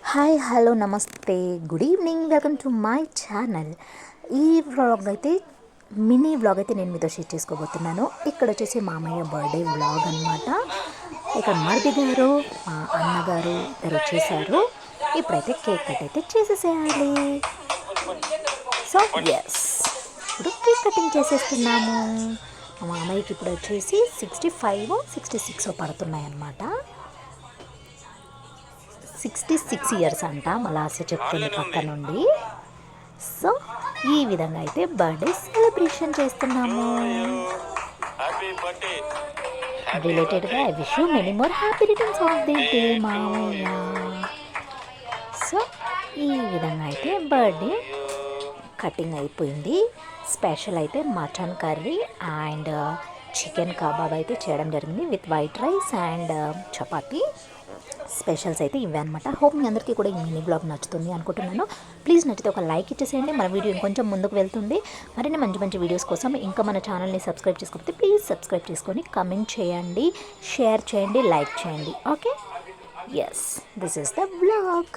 Hi hello నమస్తే. Good evening. Welcome to my channel. ఈ vlog అయితే మినీ వ్లాగ్ అయితే నేను మీతో షేర్ చేసుకోబోతున్నాను. ఇక్కడ వచ్చేసి మామయ్య బర్త్డే వ్లాగ్ అనమాట ఇక్కడ మరిది గారు మా అన్నగారు ఇద్దరు వచ్చేసారు. ఇప్పుడైతే కేక్ కట్ అయితే చేసేసేయాలి. సో ఎస్ ఇప్పుడు కేక్ కటింగ్ చేసేస్తున్నాము. మా మామయ్యకి ఇప్పుడు వచ్చేసి సిక్స్టీ ఫైవ్ సిక్స్టీ సిక్స్ పడుతున్నాయి అన్నమాట సిక్స్టీ సిక్స్ ఇయర్స్ అంట మలాస చెప్తుంది పక్క నుండి. సో ఈ విధంగా అయితే బర్త్డే సెలబ్రేషన్ చేస్తున్నాము. రిలేటెడ్గా I wish you many more happy returns of the day మామయ్య. సో ఈ విధంగా అయితే బర్త్డే కటింగ్ అయిపోయింది. స్పెషల్ అయితే mutton curry and chicken kebab అయితే చేయడం జరిగింది with white rice and chapati. Specials అయితే ఇవే అనమాట హోప్ మీ అందరికీ కూడా ఈ మినీ బ్లాగ్ నచ్చుతుంది అనుకుంటున్నాను. ప్లీజ్ నచ్చితే ఒక లైక్ ఇచ్చేసేయండి. మన వీడియో ఇంకొంచెం ముందుకు వెళ్తుంది. మరిన్ని మంచి మంచి వీడియోస్ కోసం ఇంకా మన ఛానల్ని సబ్స్క్రైబ్ చేసుకోకపోతే ప్లీజ్ సబ్స్క్రైబ్ చేసుకొని కమెంట్ చేయండి షేర్ చేయండి లైక్ చేయండి. Okay? Yes this is the blog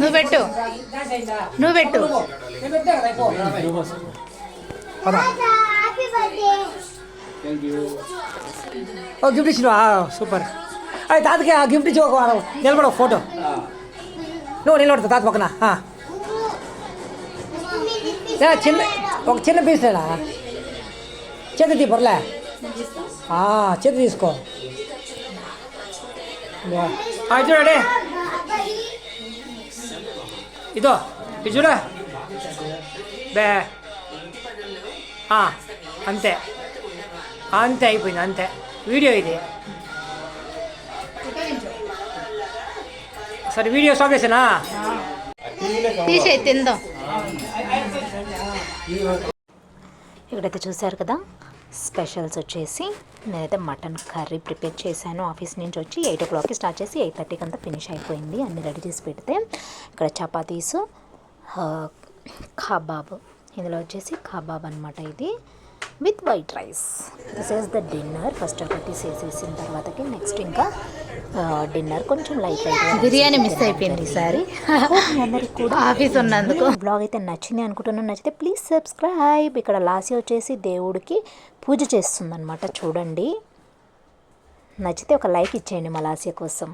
నువ్వు పెట్టు. నువ్వు పెట్టు. ఓ గిఫ్ట్ ఇచ్చినవా సూపర్. అది తాతకి ఆ గిఫ్ట్ ఇచ్చి ఒక వారం నిలబడ ఫోటో. నువ్వు నిలబడతా తాత పక్కన. చిన్న ఒక చిన్న పీస్ లేనా? చేతి తీ పొరలే ఆ, చేతి తీసుకో. ఇదిగో. చూడండి ఇదో ఇది చూడ బే అంతే అంతే అయిపోయింది అంతే వీడియో ఇది సరే వీడియో స్టాప్ చేసానా తీసే తిందాం ఇక్కడైతే చూశారు కదా స్పెషల్స్ వచ్చేసి నేనైతే మటన్ కర్రీ ప్రిపేర్ చేశాను. ఆఫీస్ నుంచి వచ్చి ఎయిట్ ఓ క్లాక్కి స్టార్ట్ చేసి ఎయిట్ థర్టీకి అంతా ఫినిష్ అయిపోయింది. అన్ని రెడీ చేసి పెడితే ఇక్కడ చపాతీసు కబాబ్ ఇందులో వచ్చేసి కబాబ్ అనమాట ఇది. With white rice. This is the dinner first chapatis వేసేసిన తర్వాతకి నెక్స్ట్ ఇంకా డిన్నర్ కొంచెం లైట్ లైట్ బిర్యానీ మిస్ అయిపోయింది ఈసారి అందరికి కూడా ఆఫీస్ ఉన్నందుకు. బ్లాగ్ అయితే నచ్చింది అనుకుంటున్నాను. నచ్చితే ప్లీజ్ సబ్స్క్రైబ్ ఇక్కడ లాసి వచ్చేసి దేవుడికి పూజ చేస్తుందన్నమాట. చూడండి. నచ్చితే ఒక లైక్ ఇచ్చేయండి మా లాస్య కోసం.